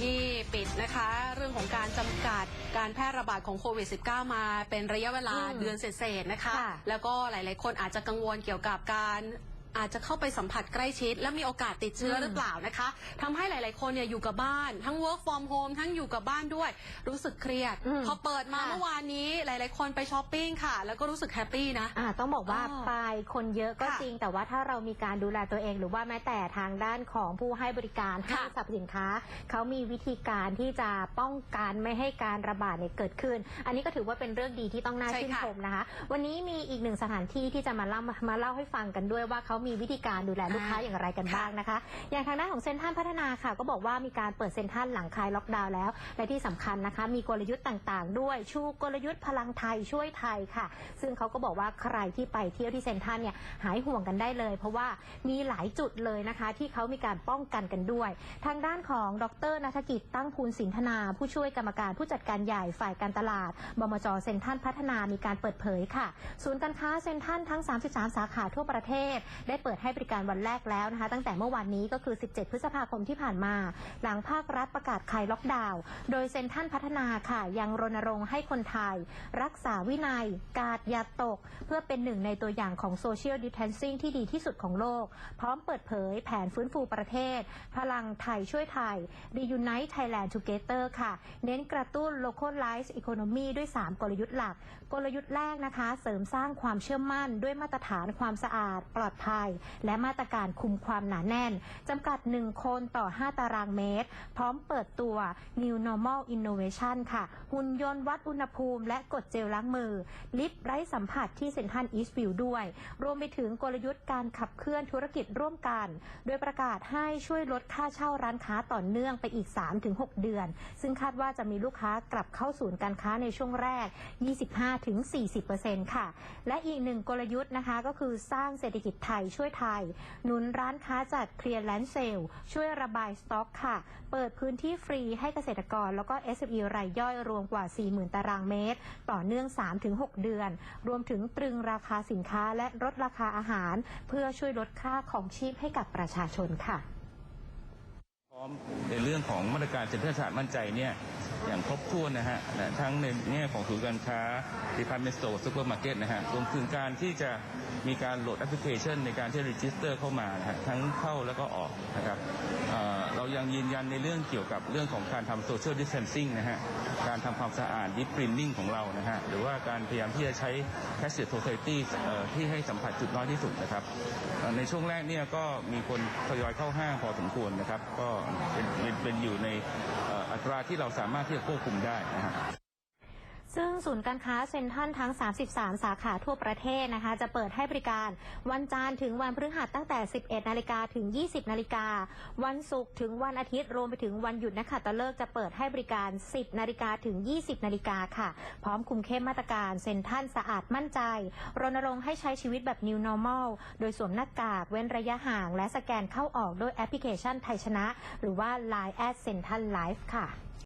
ที่ปิดนะคะ เรื่องของการจำกัดการแพร่ระบาดของโควิด -19 มาเป็นระยะเวลาอืมเดือนเศษๆนะคะ ค่ะแล้วก็หลายๆ คนอาจจะกังวลเกี่ยวกับการ อาจจะเข้าไปสัมผัสใกล้ชิด และมีโอกาสติดเชื้ออืมหรือเปล่านะคะทำให้หลาย ๆ คนเนี่ยอยู่กับบ้าน ทั้ง work from home ทั้งอยู่กับบ้านด้วย รู้สึกเครียด อืมพอเปิดมาค่ะ เมื่อวานนี้หลาย ๆ คนไปช้อปปิ้งค่ะ แล้วก็รู้สึกแฮปปี้นะ อ่าต้องบอกว่าอ๋อไปคนเยอะก็ค่ะจริง แต่ว่าถ้าเรามีการดูแลตัวเอง หรือว่าแม้แต่ทางด้านของผู้ให้บริการห้าค่ะงสรรพสินค้า เขามีวิธีการที่จะป้องกันไม่ให้การระบาดเนี่ยเกิดขึ้น อันนี้ก็ถือว่าเป็นเรื่องดีที่ต้องน่าใช่ชื่นค่ะชมนะคะ วันนี้มีอีกหนึ่งสถานที่ที่จะมาเล่ามาเล่าให้ฟังกันด้วยว่าเขามีวิธีการดูแลลูกค้าอย่างไรกันบ้างนะคะ อย่างทางด้านของเซ็นทรัลพัฒนาค่ะ ก็บอกว่ามีการเปิดเซ็นทรัลหลังคลายล็อกดาวน์แล้ว และที่สำคัญนะคะ มีกลยุทธ์ต่างๆ ด้วยชูกลยุทธ์พลังไทยช่วยไทยค่ะ ซึ่งเขาก็บอกว่าใครที่ไปเที่ยวที่เซ็นทรัลเนี่ยหายห่วงกันได้เลย เพราะว่ามีหลายจุดเลยนะคะ ที่เขามีการป้องกันกันด้วย ทางด้านของดรนัฐกิจตั้งภูลสินธนา ผู้ช่วยกรรมการผู้จัดการใหญ่ฝ่ายการตลาดบมจเซ็นทรัลพัฒนามีการเปิดเผยค่ะ ศูนย์การค้าเซ็นทรัลทั้ง 33 สาขาทั่วประเทศได้เปิดให้บริการวันแรกแล้วนะคะ ตั้งแต่เมื่อวานนี้ก็คือ 17 พฤษภาคมที่ผ่านมา หลังภาครัฐประกาศคลายล็อกดาวน์โดยเซ็นทรัลพัฒนาค่ะยังรณรงค์ให้คนไทย รักษาวินัย กาดอย่าตก เพื่อเป็นหนึ่งในตัวอย่างของโซเชียลดิ t เทนซิ่งที่ดีที่สุดของโลก พร้อมเปิดเผยแผนฟื้นฟูประเทศ พลังไทยช่วยไทย Reunite Thailand Together ค่ะ เน้นกระตุ้น localize economy ด้วย 3 กลยุทธ์หลัก กลยุทธ์แรกนะคะ เสริมสร้างความเชื่อมั่นด้วยมาตรฐานความสะอาด ปลอดภัยและมาตรการคุมความหนาแน่นจำกัด 1 คนต่อ 5 ตารางเมตร พร้อมเปิดตัว New Normal Innovation ค่ะ หุ่นยนต์วัดอุณหภูมิ และกดเจลล้างมือ ลิฟต์ไร้สัมผัสที่เซ็นทรัลอีสต์วิวด้วย รวมไปถึงกลยุทธ์การขับเคลื่อนธุรกิจร่วมกัน โดยประกาศให้ช่วยลดค่าเช่าร้านค้าต่อเนื่องไปอีก 3-6 เดือน ซึ่งคาดว่าจะมีลูกค้ากลับเข้าศูนย์การค้าในช่วงแรก 25-40%ค่ะ และอีกหนึ่งกลยุทธ์นะคะก็คือสร้างเศรษฐกิจไทยช่วยไทย หนุนร้านค้าจัดเคลียร์แลนด์เซลช่วยระบายสต็อกค่ะ เปิดพื้นที่ฟรีให้เกษตรกร แล้วก็ SME รายย่อยรวมกว่า 40,000 ตารางเมตร ต่อเนื่อง 3-6 เดือน รวมถึงตรึงราคาสินค้าและลดราคาอาหาร เพื่อช่วยลดค่าของชีพให้กับประชาชนค่ะ พร้อมในเรื่องของมาตรการเซ็นเตอร์ศาสตร์มั่นใจเนี่ย อย่างครบถ้วนนะฮะทั้งในแง่ของศูนย์การค้า department store supermarket นะฮะรวมถึงการที่จะมีการโหลดแอปพลิเคชันในการที่ register เข้ามานะฮะทั้งเข้าแล้วก็ออกนะครับเเรายังยืนยันในเรื่องเกี่ยวกับเรื่องของการทำ social distancing นะฮะการทำความสะอาด deep cleaning ของเรานะฮะหรือว่าการพยายามที่จะใช้ cashless society เอ่อที่ให้สัมผัสจุดน้อยที่สุดนะครับในช่วงแรกเนี่ยก็มีคนทยอยเข้าห้างพอสมควรนะครับ ก็เป็นเป็นเป็นอยู่ใน อัตราที่เราสามารถที่จะควบคุมได้นะฮะ ซึ่งศูนย์การค้าเซ็นทรัลทั้ง 33 สาขาทั่วประเทศนะคะ จะเปิดให้บริการวันจันทร์ถึงวันพฤหัสตั้งแต่ 11 นาฬิกาถึง 20 นาฬิกา วันศุกร์ถึงวันอาทิตย์รวมไปถึงวันหยุดนักขัตฤกษ์จะเปิดให้บริการ 10 นาฬิกาถึง 20 นาฬิกาค่ะ พร้อมคุมเข้มมาตรการเซ็นทรัลสะอาดมั่นใจ รณรงค์ให้ใช้ชีวิตแบบ New Normal โดยสวมหน้ากากเว้นระยะห่าง และสแกนเข้าออกด้วยแอปพลิเคชันไทยชนะ หรือว่า Line แอดเซ็นทรัลไลฟ์ค่ะ